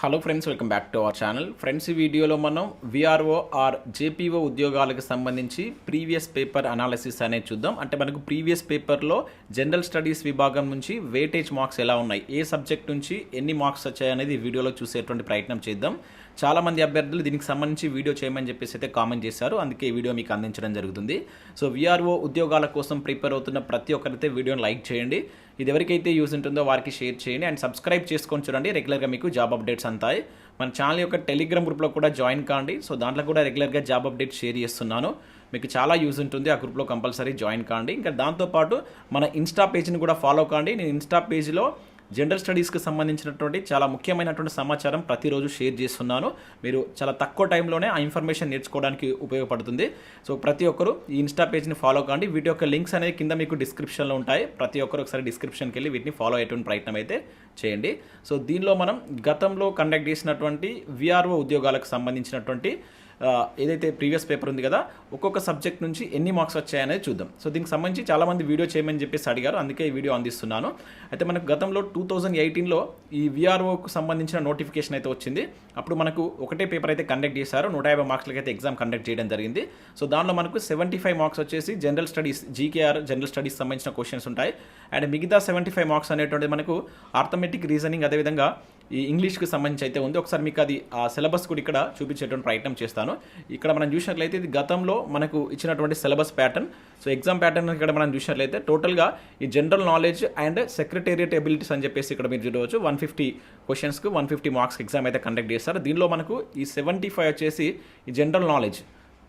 Hello friends welcome back to our channel friends ఈ వీడియోలో మనం విఆర్ఓ ఆర్ జేపీఓ ఉద్యోగాలకు సంబంధించి ప్రీవియస్ పేపర్ అనాలిసిస్ అనేది చూద్దాం. అంటే మనకు ప్రీవియస్ పేపర్లో జనరల్ స్టడీస్ విభాగం నుంచి వెయిటేజ్ మార్క్స్ ఎలా ఉన్నాయి? ఏ సబ్జెక్ట్ నుంచి ఎన్ని మార్క్స్ వచ్చాయనేది వీడియోలో చూసేటువంటి ప్రయత్నం చేద్దాం. చాలామంది అభ్యర్థులు దీనికి సంబంధించి వీడియో చేయమని చెప్పేసి అయితే కామెంట్ చేశారు. అందుకే ఈ వీడియో మీకు అందించడం జరుగుతుంది. సో విఆర్ఓ ఉద్యోగాల కోసం ప్రిపేర్ అవుతున్న ప్రతి ఒక్కరైతే వీడియోని లైక్ చేయండి. ఇది ఎవరికైతే యూజ్ ఉంటుందో వారికి షేర్ చేయండి. అండ్ సబ్స్క్రైబ్ చేసుకొని చూడండి. రెగ్యులర్గా మీకు జాబ్ అప్డేట్స్ అంతాయి. మన ఛానల్ యొక్క టెలిగ్రామ్ గ్రూప్లో కూడా జాయిన్ కాండి. సో దాంట్లో కూడా రెగ్యులర్గా జాబ్ అప్డేట్స్ షేర్ చేస్తున్నాను. మీకు చాలా యూజ్ ఉంటుంది. ఆ గ్రూప్లో కంపల్సరీ జాయిన్ కాండి. ఇంకా దాంతోపాటు మన ఇన్స్టా పేజ్ని కూడా ఫాలో కాండి. నేను ఇన్స్టా పేజ్లో జెండర్ స్టడీస్కి సంబంధించినటువంటి చాలా ముఖ్యమైనటువంటి సమాచారం ప్రతిరోజు షేర్ చేస్తున్నాను. మీరు చాలా తక్కువ టైంలోనే ఆ ఇన్ఫర్మేషన్ నేర్చుకోవడానికి ఉపయోగపడుతుంది. సో ప్రతి ఒక్కరు ఈ ఇన్స్టా పేజ్ని ఫాలో కాండి. వీటి యొక్క లింక్స్ అనేది కింద మీకు డిస్క్రిప్షన్లో ఉంటాయి. ప్రతి ఒక్కరు ఒకసారి డిస్క్రిప్షన్కి వెళ్ళి వీటిని ఫాలో అయ్యేటువంటి ప్రయత్నం అయితే చేయండి. సో దీనిలో మనం గతంలో కండక్ట్ చేసినటువంటి విఆర్ఓ ఉద్యోగాలకు సంబంధించినటువంటి ఏదైతే ప్రీవియస్ పేపర్ ఉంది కదా ఒక్కొక్క సబ్జెక్ట్ నుంచి ఎన్ని మార్క్స్ వచ్చాయనేది చూద్దాం. సో దీనికి సంబంధించి చాలామంది వీడియో చేయమని చెప్పేసి అడిగారు అందుకే ఈ వీడియో అందిస్తున్నాను. అయితే మనకు గతంలో టూ థౌజండ్ ఎయిటీన్లో ఈ విఆర్ఓకు సంబంధించిన నోటిఫికేషన్ అయితే వచ్చింది. అప్పుడు మనకు ఒకటే పేపర్ అయితే కండక్ట్ చేశారు నూట యాభై మార్క్స్లకి అయితే ఎగ్జామ్ కండక్ట్ చేయడం జరిగింది. సో దానిలో మనకు సెవెంటీ ఫైవ్ మార్క్స్ వచ్చేసి general studies GK or general studies సంబంధించిన క్వశ్చన్స్ ఉంటాయి. అండ్ మిగతా సెవెంటీ ఫైవ్ మార్క్స్ అనేటువంటిది మనకు ఆర్థమెటిక్ రీజనింగ్ అదేవిధంగా ఈ ఇంగ్లీష్కి సంబంధించి అయితే ఉంది. ఒకసారి మీకు అది ఆ సిలబస్ కూడా ఇక్కడ చూపించేటువంటి ప్రయత్నం చేస్తాను. ఇక్కడ మనం చూసినట్లయితే ఇది గతంలో మనకు ఇచ్చినటువంటి syllabus pattern. So exam pattern ఇక్కడ మనం చూసినట్లయితే టోటల్గా ఈ general knowledge and secretariat abilities అని చెప్పేసి ఇక్కడ మీరు చూడవచ్చు. వన్ ఫిఫ్టీ క్వశ్చన్స్కి వన్ ఫిఫ్టీ మార్క్స్ ఎగ్జామ్ అయితే కండక్ట్ చేస్తారు. దీనిలో మనకు ఈ సెవెంటీ ఫైవ్ వచ్చేసి ఈ general knowledge.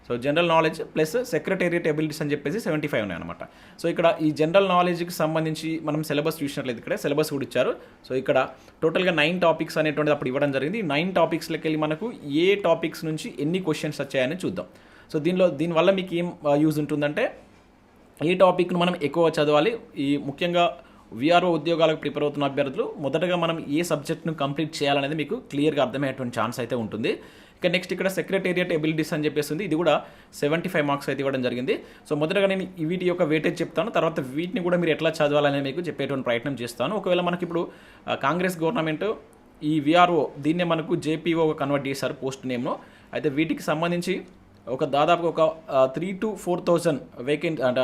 So general knowledge plus secretariat abilities అని చెప్పేసి సెవెంటీ ఫైవ్ ఉన్నాయన్నమాట. సో ఇక్కడ ఈ జనరల్ నాలెడ్జ్కి సంబంధించి మనం సిలబస్ చూసినట్లయితే ఇక్కడ సిలబస్ కూడా ఇచ్చారు. సో ఇక్కడ టోటల్గా నైన్ టాపిక్స్ అనేటువంటిది అప్పుడు ఇవ్వడం జరిగింది. ఈ నైన్ టాపిక్స్లోకి వెళ్ళి మనకు ఏ టాపిక్స్ నుంచి ఎన్ని క్వశ్చన్స్ వచ్చాయని చూద్దాం. సో దీనిలో దీనివల్ల మీకు ఏం uh, యూజ్ ఉంటుందంటే ఏ టాపిక్ను మనం ఎక్కువ చదవాలి? ఈ ముఖ్యంగా విఆర్ఓ ఉద్యోగాలకు ప్రిపేర్ అవుతున్న అభ్యర్థులు మొదటగా మనం ఏ సబ్జెక్ట్ను కంప్లీట్ చేయాలనేది మీకు క్లియర్గా అర్థమయ్యేటువంటి ఛాన్స్ అయితే ఉంటుంది. ఇక నెక్స్ట్ ఇక్కడ సెక్రటేరియట్ ఎబిలిటీస్ అని చెప్పేసి ఉంది ఇది కూడా సెవెంటీ ఫైవ్ మార్క్స్ అయితే ఇవ్వడం జరిగింది. సో మొదటగా నేను వీటి యొక్క వెయిటేజ్ చెప్తాను. తర్వాత వీటిని కూడా మీరు ఎట్లా చదవాలనేది మీకు చెప్పేటువంటి ప్రయత్నం చేస్తాను. ఒకవేళ మనకి ఇప్పుడు కాంగ్రెస్ గవర్నమెంట్ ఈ విఆర్ఓ దీన్నే మనకు జేపీఓగా కన్వర్ట్ చేశారు పోస్ట్ నేమ్ను అయితే వీటికి సంబంధించి ఒక దాదాపు ఒక త్రీ టు ఫోర్ థౌసండ్ వేకెన్ అంటే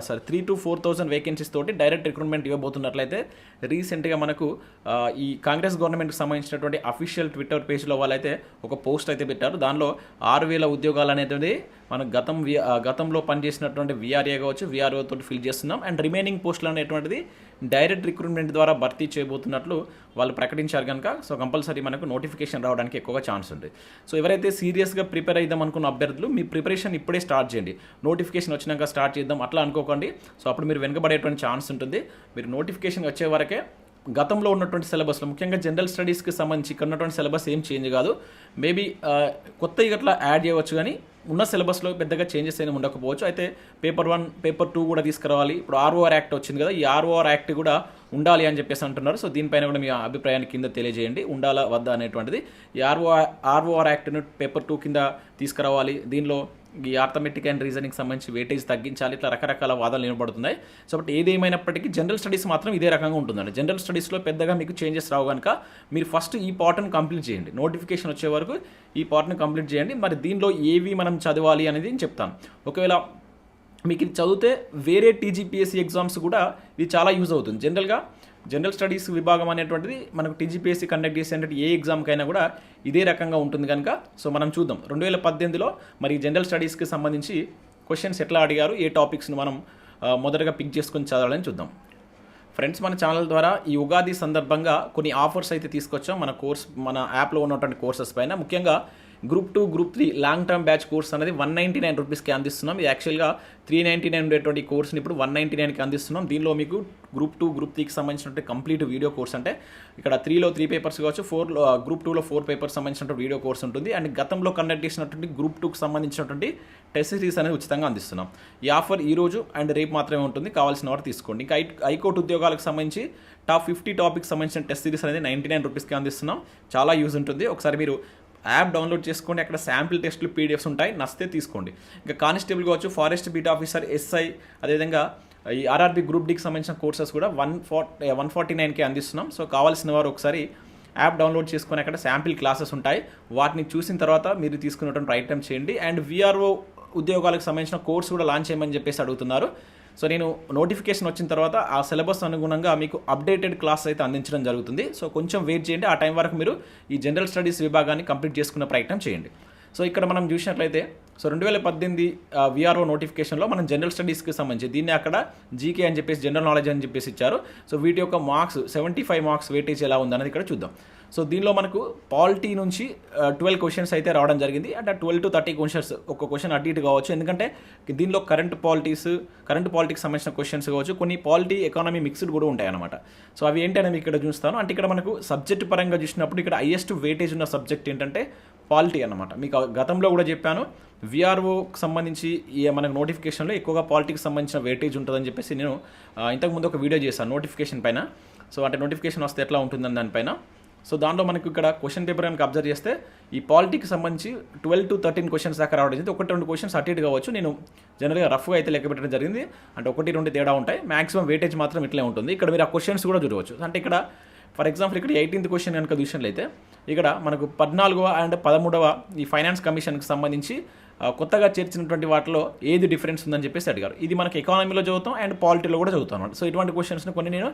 sorry three to four thousand vacancies తోటి డైరెక్ట్ రిక్రూట్మెంట్ ఇవ్వబోతున్నట్లయితే రీసెంట్గా మనకు ఈ కాంగ్రెస్ గవర్నమెంట్కి సంబంధించినటువంటి అఫీషియల్ ట్విట్టర్ పేజ్లో వాళ్ళైతే ఒక పోస్ట్ అయితే పెట్టారు. దానిలో ఆరు వేల ఉద్యోగాలు అనేది మనం గతం వి- గతంలో పనిచేసినటువంటి విఆర్ఏ కావచ్చు విఆర్ఓ తోటి ఫిల్ చేస్తున్నాం. అండ్ రిమైనింగ్ పోస్టులు అనేటువంటిది డైరెక్ట్ రిక్రూట్మెంట్ ద్వారా భర్తీ చేయబోతున్నట్లు వాళ్ళు ప్రకటించారు కనుక సో కంపల్సరీ మనకు నోటిఫికేషన్ రావడానికి ఎక్కువగా ఛాన్స్ ఉంది. సో ఎవరైతే సీరియస్గా ప్రిపేర్ అయిద్దాం అనుకున్న అభ్యర్థులు మీ ప్రిపరేషన్ ఇప్పుడే స్టార్ట్ చేయండి. నోటిఫికేషన్ వచ్చినాక స్టార్ట్ చేద్దాం అట్లా అనుకోకండి. సో అప్పుడు మీరు వెనుకబడేటువంటి ఛాన్స్ ఉంటుంది. మీరు నోటిఫికేషన్ వచ్చే వరకే గతంలో ఉన్నటువంటి సిలబస్లో ముఖ్యంగా జనరల్ స్టడీస్కి సంబంధించి ఇక్కడ ఉన్నటువంటి సిలబస్ ఏం చేంజ్ కాదు. మేబీ కొత్త ఇట్లా యాడ్ చేయవచ్చు కానీ ఉన్న సిలబస్లో పెద్దగా చేంజెస్ ఏమి ఉండకపోవచ్చు. అయితే పేపర్ వన్ పేపర్ టూ కూడా తీసుకురావాలి. ఇప్పుడు ఆర్ఓఆర్ యాక్ట్ వచ్చింది కదా ఈ ఆర్ఓఆర్ యాక్ట్ కూడా ఉండాలి అని చెప్పేసి అంటున్నారు. సో దీనిపైన కూడా మీ అభిప్రాయాన్ని కింద తెలియజేయండి. ఉండాలా వద్దా అనేటువంటిది. ఈ ఆర్ఓ ఆర్ఓఆర్ యాక్ట్ను పేపర్ టూ కింద తీసుకురావాలి. దీనిలో ఈ ఆర్థమెటిక్ అండ్ రీజనింగ్ సంబంధించి వెయిటేజ్ తగ్గించాలి ఇట్లా రకరకాల వాదనలు వినబడుతున్నాయి. సో బట్ ఏదేమైనప్పటికీ జనరల్ స్టడీస్ మాత్రం ఇదే రకంగా ఉంటుందండి. జనరల్ స్టడీస్లో పెద్దగా మీకు చేంజెస్ రావు కనుక మీరు ఫస్ట్ ఈ పార్ట్ని కంప్లీట్ చేయండి. నోటిఫికేషన్ వచ్చే వరకు ఈ పార్ట్ని కంప్లీట్ చేయండి. మరి దీనిలో ఏవి మనం చదవాలి అనేది నేను చెప్తాను. ఒకవేళ మీకు ఇది చదివితే వేరే టీజీపీఎస్సీ ఎగ్జామ్స్ కూడా ఇది చాలా యూజ్ అవుతుంది. జనరల్గా జనరల్ స్టడీస్ విభాగం అనేటువంటిది మనకు టీజీపీఎస్సీ కండక్ట్ చేసేటువంటి ఏ ఎగ్జామ్కైనా కూడా ఇదే రకంగా ఉంటుంది కనుక సో మనం చూద్దాం. రెండు వేల పద్దెనిమిదిలో మరి జనరల్ స్టడీస్కి సంబంధించి క్వశ్చన్స్ ఎట్లా అడిగారు ఏ టాపిక్స్ని మనం మొదటగా పిక్ చేసుకొని చదవాలని చూద్దాం. ఫ్రెండ్స్ మన ఛానల్ ద్వారా ఈ ఉగాది సందర్భంగా కొన్ని ఆఫర్స్ అయితే తీసుకొచ్చాం. మన కోర్స్ మన యాప్లో ఉన్నటువంటి కోర్సెస్ పైన. ముఖ్యంగా group two group three long term batch course అనేది వన్ నైంటీ నైన్ రూపీస్కి అందిస్తున్నాం. ఇది యాక్చువల్గా త్రీ నైంటీ నైన్ ఉండేటువంటి కోర్స్ని ఇప్పుడు వన్ నైంటీ నైన్కి అందిస్తున్నాం. దీనిలో మీకు గ్రూప్ టూ గ్రూప్ త్రీకి సంబంధించినటువంటి కంప్లీట్ వీడియో కోర్స్ అంటే ఇక్కడ త్రీలో త్రీ పేపర్స్ కావచ్చు ఫోర్లో గ్రూప్ టూలో ఫోర్ పేపర్స్ సంబంధించినటువంటి వీడియో కోర్స్ ఉంటుంది. అండ్ గతంలో కండక్ట్ చేసినటువంటి గ్రూప్ టూకి సంబంధించినటువంటి టెస్ట్ సిరీస్ అనేది ఉచితంగా అందిస్తున్నాం. ఈ ఆఫర్ ఈ రోజు అండ్ రేపు మాత్రమే ఉంటుంది. కావాల్సిన వారు తీసుకోండి. ఇంకా హైకోర్టు ఉద్యోగాలకు సంబంధించి టాప్ ఫిఫ్టీ టాపిక్ సంబంధించిన టెస్ట్ సిరీస్ అనేది నైంటీ నైన్ రూపీస్కి అందిస్తున్నాం. చాలా యూజ్ ఉంటుంది. ఒకసారి మీరు యాప్ డౌన్లోడ్ చేసుకోండి అక్కడ శాంపిల్ టెస్ట్లు పీడిఎఫ్స్ ఉంటాయి. నస్తే తీసుకోండి. ఇంకా కానిస్టేబుల్ కావచ్చు ఫారెస్ట్ బీట్ ఆఫీసర్ ఎస్ఐ అదేవిధంగా ఈ ఆర్ఆర్బీ గ్రూప్ డికి సంబంధించిన కోర్సెస్ కూడా వన్ ఫార్టీ వన్ ఫార్టీ నైన్కి అందిస్తున్నాం. సో కావాల్సిన వారు ఒకసారి యాప్ డౌన్లోడ్ చేసుకొని అక్కడ శాంపిల్ క్లాసెస్ ఉంటాయి. వాటిని చూసిన తర్వాత మీరు తీసుకున్నటువంటి ప్రయత్నం చేయండి. అండ్ విఆర్ఓ ఉద్యోగాలకు సంబంధించిన కోర్స్ కూడా లాంచ్ చేయమని చెప్పేసి అడుగుతున్నారు. సో నేను నోటిఫికేషన్ వచ్చిన తర్వాత ఆ సిలబస్ అనుగుణంగా మీకు అప్డేటెడ్ క్లాస్ అయితే అందించడం జరుగుతుంది. సో కొంచెం వెయిట్ చేయండి. ఆ టైం వరకు మీరు ఈ జనరల్ స్టడీస్ విభాగాన్ని కంప్లీట్ చేసుకునే ప్రయత్నం చేయండి. సో ఇక్కడ మనం చూసినట్లయితే సో రెండు వేల పద్దెనిమిది విఆర్ఓ నోటిఫికేషన్లో మనం జనరల్ స్టడీస్కి సంబంధించి దీన్ని అక్కడ జీకే అని చెప్పేసి జనరల్ నాలెడ్జ్ అని చెప్పేసి ఇచ్చారు. సో వీటి యొక్క marks seventy five marks weightage ఎలా ఉందనేది ఇక్కడ చూద్దాం. సో దీనిలో మనకు పాలిటీ నుంచి ట్వెల్వ్ క్వశ్చన్స్ అయితే రావడం జరిగింది. అంటే ట్వెల్వ్ టు థర్టీ క్వశ్చన్స్ ఒక క్వశ్చన్ అటు ఇటు కావచ్చు. ఎందుకంటే దీనిలో కరెంట్ పాలిటీస్ కరెంట్ పాలిటిక్స్ సంబంధించిన క్వశ్చన్స్ కావచ్చు. కొన్ని పాలిటీ ఎకానమీ మిక్స్డ్ కూడా ఉంటాయి అనమాట సో అవి ఏంటి అనేవి ఇక్కడ చూస్తాను. అంటే ఇక్కడ మనకు సబ్జెక్ట్ పరంగా చూసినప్పుడు ఇక్కడ హైయెస్ట్ వెయిటేజ్ ఉన్న సబ్జెక్ట్ ఏంటంటే పాలిటీ అనమాట మీకు గతంలో కూడా చెప్పాను విఆర్ఓకి సంబంధించి ఈ మనకు నోటిఫికేషన్లో ఎక్కువగా పాలిటీకి సంబంధించిన వెయిటేజ్ ఉంటుందని చెప్పేసి నేను ఇంతకుముందు ఒక వీడియో చేశాను నోటిఫికేషన్ పైన. సో అంటే నోటిఫికేషన్ వస్తే ఎట్లా ఉంటుందని దానిపైన. సో దాంట్లో మనకు ఇక్కడ క్వశ్చన్ పేపర్ కనుక అబ్జర్వ్ చేస్తే ఈ పాలిటిక్స్ సంబంధించి ట్వెల్వ్ టు థర్టీన్ క్వశ్చన్స్ దాకా రావడం జరిగింది. ఒకటి రెండు క్వశ్చన్స్ అటు ఇటు కావచ్చు. నేను జనరల్గా రఫ్గా అయితే లెక్క పెట్టడం జరిగింది. అంటే ఒకటి రెండు తేడా ఉంటాయి. మాక్సిమం వెయిటేజ్ మాత్రం ఇట్లే ఉంటుంది. ఇక్కడ మీరు ఆ క్వశ్చన్స్ కూడా చూడవచ్చు. అంటే ఇక్కడ ఫర్ ఎగ్జాంపుల్ ఇక్కడ ఎయిటీన్త్ క్వశ్చన్ కనుక చూసినట్లయితే ఇక్కడ మనకు పద్నాలుగవ అండ్ పదమూడవ ఈ ఫైనాన్స్ కమిషన్కి సంబంధించి కొత్తగా చేర్చినటువంటి వాటిలో ఏది డిఫరెన్స్ ఉందని చెప్పేసి అడిగారు. ఇది మనకి ఎకానమీలో చదువుతాం అండ్ పాలిటీలో కూడా చదువుతాం అనమాట సో ఇటువంటి క్వశ్చన్స్ని కొన్ని నేను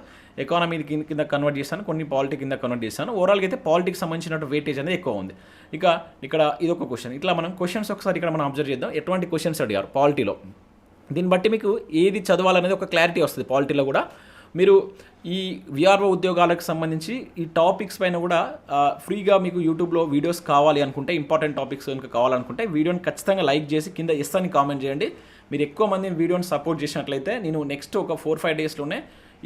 ఎకానమీ కింద కింద కన్వర్ట్ చేశాను కొన్ని పాలిటీ కింద కన్వర్ట్ చేశాను. ఓవరాల్గా అయితే పాలిటీకి సంబంధించిన వెయిటేజ్ అనేది ఎక్కువ ఉంది. ఇక ఇక్కడ ఇది ఒక క్వశ్చన్ ఇట్లా మనం క్వశ్చన్స్ ఒకసారి ఇక్కడ మనం అబ్జర్వ్ చేద్దాం. ఎటువంటి క్వశ్చన్స్ అడిగారు పాలిటీలో దీన్ని బట్టి మీకు ఏది చదవాలనేది ఒక క్లారిటీ వస్తుంది పాలిటీలో కూడా. మీరు ఈ విఆర్ఓ ఉద్యోగాలకు సంబంధించి ఈ టాపిక్స్ పైన కూడా ఫ్రీగా మీకు యూట్యూబ్లో వీడియోస్ కావాలి అనుకుంటే ఇంపార్టెంట్ టాపిక్స్ కనుక కావాలనుకుంటే వీడియోని ఖచ్చితంగా లైక్ చేసి కింద ఎస్ అని కామెంట్ చేయండి. మీరు ఎక్కువ మందిని వీడియోని సపోర్ట్ చేసినట్లయితే నేను నెక్స్ట్ ఒక ఫోర్ ఫైవ్ డేస్లోనే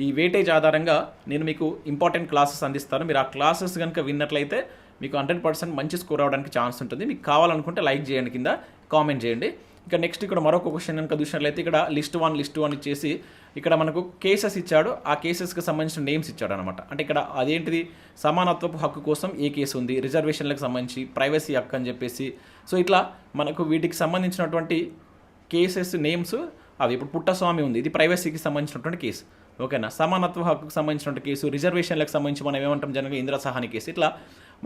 ఈ వెయిటేజ్ ఆధారంగా నేను మీకు ఇంపార్టెంట్ క్లాసెస్ అందిస్తాను. మీరు ఆ క్లాసెస్ కనుక విన్నట్లయితే మీకు హండ్రెడ్ పర్సెంట్ మంచి స్కోర్ అవడానికి ఛాన్స్ ఉంటుంది. మీకు కావాలనుకుంటే లైక్ చేయండి కింద కామెంట్ చేయండి. ఇక నెక్స్ట్ ఇక్కడ మరొక క్వశ్చన్ కనుక చూసినట్లయితే ఇక్కడ లిస్ట్ వన్ లిస్ట్ వన్ ఇచ్చేసి ఇక్కడ మనకు కేసెస్ ఇచ్చాడు. ఆ కేసెస్కి సంబంధించిన నేమ్స్ ఇచ్చాడు అనమాట అంటే ఇక్కడ అదేంటిది? సమానత్వపు హక్కు కోసం ఏ కేసు ఉంది? రిజర్వేషన్లకు సంబంధించి ప్రైవసీ హక్కు అని చెప్పేసి. సో ఇట్లా మనకు వీటికి సంబంధించినటువంటి కేసెస్ నేమ్స్ అవి ఇప్పుడు పుట్టస్వామి ఉంది. ఇది ప్రైవసీకి సంబంధించినటువంటి కేసు ఓకేనా? సమానత్వ హక్కుకు సంబంధించినటువంటి కేసు రిజర్వేషన్లకు సంబంధించి మనం ఏమంటాం జనరల్గా ఇందిరా సహాని కేసు. ఇట్లా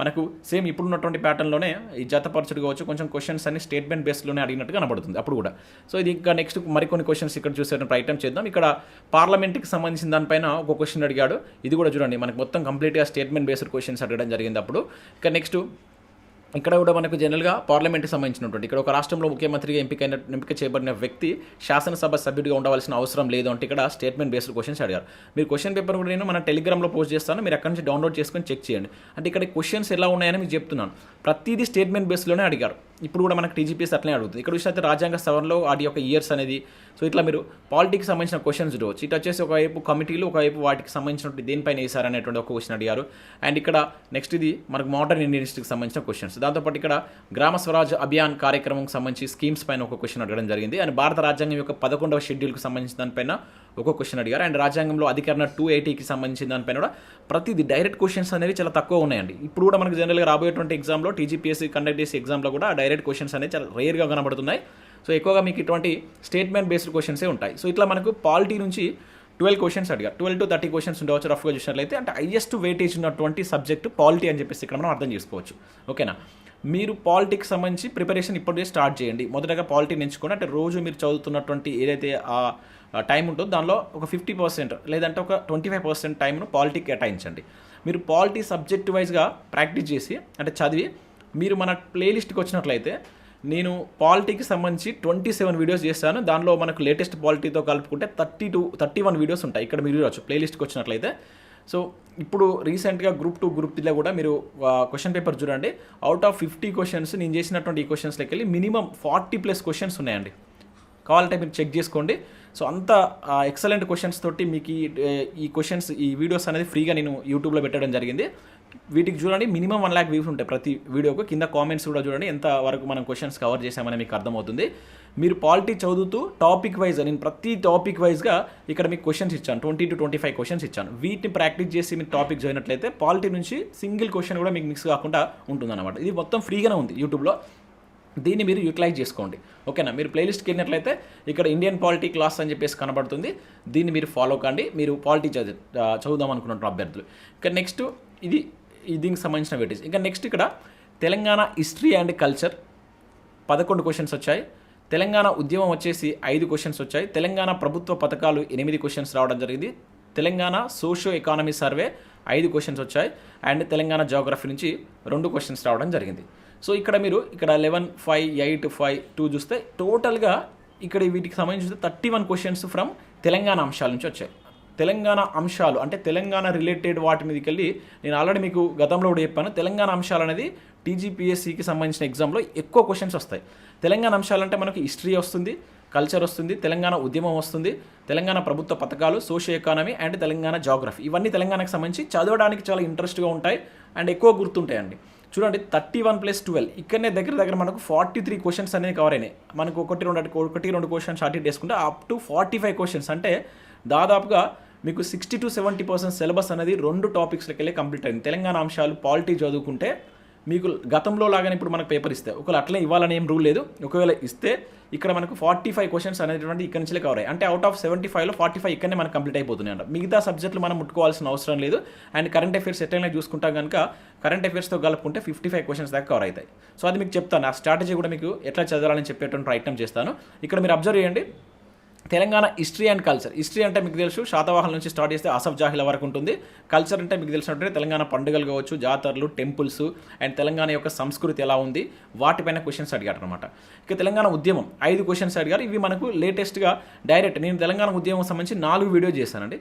మనకు సేమ్ ఇప్పుడున్నటువంటి ప్యాటర్న్లోనే ఈ జతపరచుడు కావచ్చు కొంచెం క్వశ్చన్స్ అన్ని స్టేట్మెంట్ బేస్లోనే అడిగినట్టు కనబడుతుంది అప్పుడు కూడా. సో ఇది ఇంకా నెక్స్ట్ మరికొన్ని క్వశ్చన్స్ ఇక్కడ చూసేట ప్రయత్నం చేద్దాం. ఇక్కడ పార్లమెంట్కి సంబంధించిన దానిపైన ఒక క్వశ్చన్ అడిగాడు. ఇది కూడా చూడండి మనకు మొత్తం కంప్లీట్గా స్టేట్మెంట్ బేస్డ్ క్వశ్చన్స్ అడగడం జరిగింది అప్పుడు. ఇక నెక్స్ట్ ఇక్కడ కూడా మనకు జనరల్గా పార్లమెంట్కి సంబంధించినటువంటి ఇక్కడ ఒక రాష్ట్రంలో ముఖ్యమంత్రిగా ఎంపికైన ఎంపిక చేయబడిన వ్యక్తి శాసనసభ సభ్యుడిగా ఉండవలసిన అవసరం లేదు అంటే ఇక్కడ స్టేట్మెంట్ బేస్డ్ క్వశ్చన్స్ అడిగారు. మీరు క్వశ్చన్ పేపర్ కూడా నేను మన టెలిగ్రామ్లో పోస్ట్ చేస్తాను మీరు అక్కడి నుంచి డౌన్లోడ్ చేసుకొని చెక్ చేయండి. అంటే ఇక్కడ క్వశ్చన్స్ ఎలా ఉన్నాయని మీకు చెప్తున్నాను. ప్రతిదీ స్టేట్మెంట్ బేస్లోనే అడిగారు. ఇప్పుడు కూడా మనకు టీజీపీఎస్ అట్లనే అడుగుతుంది. ఇక్కడ చూసినట్టు రాజ్యాంగ సవరణలో వాటి యొక్క ఇయర్స్ అనేది సో ఇట్లా మీరు పాలిటిక్స్ సంబంధించిన క్వశ్చన్స్ చూడవచ్చు. ఇటు వచ్చేసి ఒకవైపు కమిటీలు ఒకవైపు వాటికి సంబంధించినటువంటి దేనిపైన వేశారనేటువంటి ఒక క్వశ్చన్ అడిగారు. అండ్ ఇక్కడ నెక్స్ట్ ఇది మనకు మోడర్న్ ఇండియన్ హిస్టరీకి సంబంధించిన క్వశ్చన్స్ దాంతోపాటు ఇక్కడ గ్రామ స్వరాజ్ అభియాన్ కార్యక్రమంకి సంబంధించి స్కీమ్స్ పైన ఒక క్వశ్చన్ అడగడం జరిగింది. అండ్ భారత రాజ్యాంగం యొక్క పదకొండవ షెడ్యూల్కి సంబంధించిన దానిపైన ఒక క్వశ్చన్ అడిగారు. అండ్ రాజ్యాంగంలో అధికరణ టూ ఎయిటీకి సంబంధించిన దానిపైన కూడా ప్రతిది డైరెక్ట్ క్వశ్చన్స్ అనేవి చాలా తక్కువ ఉన్నాయండి. ఇప్పుడు కూడా మనకు జనరల్గా రాబోయేటువంటి ఎగ్జామ్లో టీజీపీఎస్సీ కండక్ట్ చేసే ఎగ్జామ్లో కూడా డైరెక్ట్ క్వశ్చన్స్ అనేవి చాలా రేర్గా కనబడుతున్నాయి. సో ఎక్కువగా మీకు ఇటువంటి స్టేట్మెంట్ బేస్డ్ క్వశ్చన్సే ఉంటాయి. సో ఇట్లా మనకు పాలిటీ నుంచి ట్వెల్వ్ క్వశ్చన్స్ అడిగారు. ట్వెల్వ్ టు థర్టీ క్వశ్చన్స్ ఉండవచ్చు రఫ్గా చూసినట్లయితే అంటే హైయెస్ట్ వెయిటేజ్ ఉన్నటువంటి సబ్జెక్ట్ పాలిటీ అని చెప్పేసి ఇక్కడ మనం అర్థం చేసుకోవచ్చు. ఓకేనా మీరు పాలిటిక్స్ సంబంధించి ప్రిపరేషన్ ఇప్పటికే స్టార్ట్ చేయండి. మొదటగా పాలిటీని ఎంచుకోండి అంటే రోజు మీరు చదువుతున్నటువంటి ఏదైతే ఆ టైం ఉంటుందో దానిలో ఒక ఫిఫ్టీ పర్సెంట్ లేదంటే ఒక ట్వంటీ ఫైవ్ పర్సెంట్ టైంను పాలిటీకి కేటాయించండి. మీరు పాలిటీ సబ్జెక్ట్ వైజ్గా ప్రాక్టీస్ చేసి అంటే చదివి మీరు మన ప్లేలిస్ట్కి వచ్చినట్లయితే నేను పాలిటీకి సంబంధించి ట్వంటీ సెవెన్ వీడియోస్ చేస్తాను దానిలో మనకు లేటెస్ట్ పాలిటీతో కలుపుకుంటే thirty two thirty one videos ఉంటాయి. ఇక్కడ మీరు చూడవచ్చు ప్లేలిస్ట్కి వచ్చినట్లయితే. సో ఇప్పుడు రీసెంట్గా గ్రూప్ టూ గ్రూప్ త్రీలో కూడా మీరు క్వశ్చన్ పేపర్ చూడండి. అవుట్ ఆఫ్ ఫిఫ్టీ క్వశ్చన్స్ నేను చేసినటువంటి ఈ క్వశ్చన్స్లోకి వెళ్ళి మినిమం ఫార్టీ ప్లస్ క్వశ్చన్స్ ఉన్నాయండి. కావాలంటే మీరు చెక్ చేసుకోండి. సో అంత ఎక్సలెంట్ క్వశ్చన్స్ తోటి మీకు ఈ ఈ క్వశ్చన్స్ ఈ వీడియోస్ అనేది ఫ్రీగా నేను యూట్యూబ్లో పెట్టడం జరిగింది. వీటికి చూడండి మినిమం వన్ ల్యాక్ వ్యూస్ ఉంటాయి ప్రతి వీడియోకు. కింద కామెంట్స్ కూడా చూడండి ఎంత వరకు మనం క్వశ్చన్స్ కవర్ చేసామని మీకు అర్థమవుతుంది. మీరు పాలిటీ చదువుతూ టాపిక్ వైజ్ నేను ప్రతి టాపిక్ వైజ్గా ఇక్కడ మీకు క్వశ్చన్స్ ఇచ్చాను. Twenty to twenty five questions ఇచ్చాను. వీటిని ప్రాక్టీస్ చేసి మీరు టాపిక్ చదివినట్లయితే పాలిటీ నుంచి సింగిల్ క్వశ్చన్ కూడా మీకు మిక్స్ కాకుండా ఉంటుందన్నమాట. ఇది మొత్తం ఫ్రీగానే ఉంది యూట్యూబ్లో దీన్ని మీరు యూటిలైజ్ చేసుకోండి. ఓకేనా మీరు ప్లేలిస్ట్కి వెళ్ళినట్లయితే ఇక్కడ ఇండియన్ పాలిటీ క్లాస్ అని చెప్పేసి కనబడుతుంది. దీన్ని మీరు ఫాలో కండి. మీరు పాలిటీ చదువు చదువుదాం అనుకున్నట్టు అభ్యర్థులు. ఇక నెక్స్ట్ ఇది దీనికి సంబంధించిన వెయిటేజ్ ఇంకా నెక్స్ట్ ఇక్కడ తెలంగాణ హిస్టరీ అండ్ కల్చర్ పదకొండు క్వశ్చన్స్ వచ్చాయి. తెలంగాణ ఉద్యమం వచ్చేసి ఐదు క్వశ్చన్స్ వచ్చాయి. తెలంగాణ ప్రభుత్వ పథకాలు ఎనిమిది క్వశ్చన్స్ రావడం జరిగింది. తెలంగాణ సోషో ఎకానమీ సర్వే ఐదు క్వశ్చన్స్ వచ్చాయి. అండ్ తెలంగాణ జాగ్రఫీ నుంచి రెండు క్వశ్చన్స్ రావడం జరిగింది. సో ఇక్కడ మీరు ఇక్కడ eleven five eight five two చూస్తే టోటల్గా ఇక్కడ వీటికి సంబంధించి thirty one questions from Telangana అంశాల నుంచి వచ్చాయి. తెలంగాణ అంశాలు అంటే తెలంగాణ రిలేటెడ్ వాటి మీదకి వెళ్ళి నేను ఆల్రెడీ మీకు గతంలో కూడా చెప్పాను తెలంగాణ అంశాలు అనేది టీజీపీఎస్సికి సంబంధించిన ఎగ్జామ్లో ఎక్కువ క్వశ్చన్స్ వస్తాయి. తెలంగాణ అంశాలు అంటే మనకి హిస్టరీ వస్తుంది కల్చర్ వస్తుంది తెలంగాణ ఉద్యమం వస్తుంది తెలంగాణ ప్రభుత్వ పథకాలు socio economy and Telangana geography ఇవన్నీ తెలంగాణకు సంబంధించి చదవడానికి చాలా ఇంట్రెస్ట్గా ఉంటాయి అండ్ ఎక్కువ గుర్తుంటాయండి. చూడండి థర్టీ వన్ ప్లస్ ట్వెల్వ్ ఇక్కడనే దగ్గర దగ్గర మనకు ఫార్టీ త్రీ క్వశ్చన్స్ అనేవి కవర్ అయినాయి. మనకు ఒకటి రెండు ఒకటి రెండు క్వశ్చన్స్ షార్ట్ చేసుకుంటే up to forty five questions అంటే దాదాపుగా మీకు sixty to seventy percent syllabus అనేది రెండు టాపిక్స్లకి వెళ్ళి కంప్లీట్ అయింది. తెలంగాణ అంశాలు పాలిటీ చదువుకుంటే మీకు గతంలో లాగానే ఇప్పుడు మనకు పేపర్ ఇస్తే ఒకవేళ అట్లే ఇవ్వాలని ఏం రూల్ లేదు. ఒకవేళ ఇస్తే ఇక్కడ మనకు ఫార్టీ ఫైవ్ క్వశ్చన్స్ అనేటువంటి ఇక్కడ నుంచి కవర్ అయ్యాయి. అంటే అవుట్ ఆఫ్ సెవెంటీ ఫైవ్లో ఫార్టీ ఫైవ్ ఇక్కడనే మనకు కంప్లీట్ అయిపోతున్నాయి అంట మిగతా సబ్జెక్టులు మనం ముట్టుకోవాల్సిన అవసరం లేదు. అండ్ కరెంట్ అఫేర్స్ ఎట్లయినా చూసుకుంటాం కనుక కరెంట్ అఫేర్స్తో కలుపుకుంటే ఫిఫ్టీ ఫైవ్ క్వశ్చన్స్ దాకా కవర్ అవుతాయి. సో అది మీకు చెప్తాను. ఆ స్ట్రాటజీ కూడా మీకు ఎట్లా చదవాలని చెప్పేటువంటి ప్రయత్నం చేస్తాను. ఇక్కడ మీరు అబ్జర్వ్ చేయండి. Telangana history and culture. History అంటే మీకు తెలుసు శాతవాహన నుంచి స్టార్ట్ చేస్తే అసఫ్ జాహిల వరకు ఉంటుంది. కల్చర్ అంటే మీకు తెలిసినట్టు తెలంగాణ పండుగలు కావచ్చు జాతరలు టెంపుల్స్ అండ్ తెలంగాణ యొక్క సంస్కృతి ఎలా ఉంది వాటిపైన క్వశ్చన్స్ అడిగారు అనమాట ఇక తెలంగాణ ఉద్యమం ఐదు క్వశ్చన్స్ అడిగారు. ఇవి మనకు లేటెస్ట్గా డైరెక్ట్ నేను తెలంగాణ ఉద్యమం సంబంధించి నాలుగు వీడియో చేశానండి.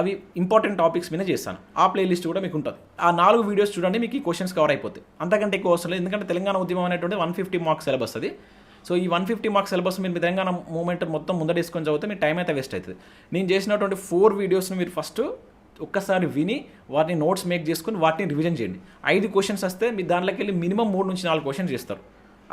అవి ఇంపార్టెంట్ టాపిక్స్ మీద చేస్తాను ఆ ప్లేలిస్ట్ కూడా మీకు ఉంటుంది. ఆ నాలుగు వీడియోస్ చూడండి మీకు ఈ క్వశ్చన్స్ కవర్ అయిపోతాయి. అంతకంటే ఎక్కువ అవసరం లేదు. ఎందుకంటే తెలంగాణ ఉద్యమం అనేటువంటి వన్ ఫిఫ్టీ మార్క్స్ సిలబస్ అది. సో ఈ వన్ ఫిఫ్టీ మార్క్స్ సిలబస్ మీరు మీ తెలంగాణ మూమెంట్ మొత్తం ముందడేసుకొని చదివితే మీ టైం అయితే వేస్ట్ అవుతుంది. నేను చేసినటువంటి ఫోర్ వీడియోస్ని మీరు ఫస్ట్ ఒక్కసారి విని వాటిని నోట్స్ మేక్ చేసుకుని వాటిని రివిజన్ చేయండి. ఐదు క్వశ్చన్స్ వస్తే మీ దాంట్లోకి వెళ్ళి మినిమం మూడు నుంచి నాలుగు క్వశ్చన్స్ చేస్తారు.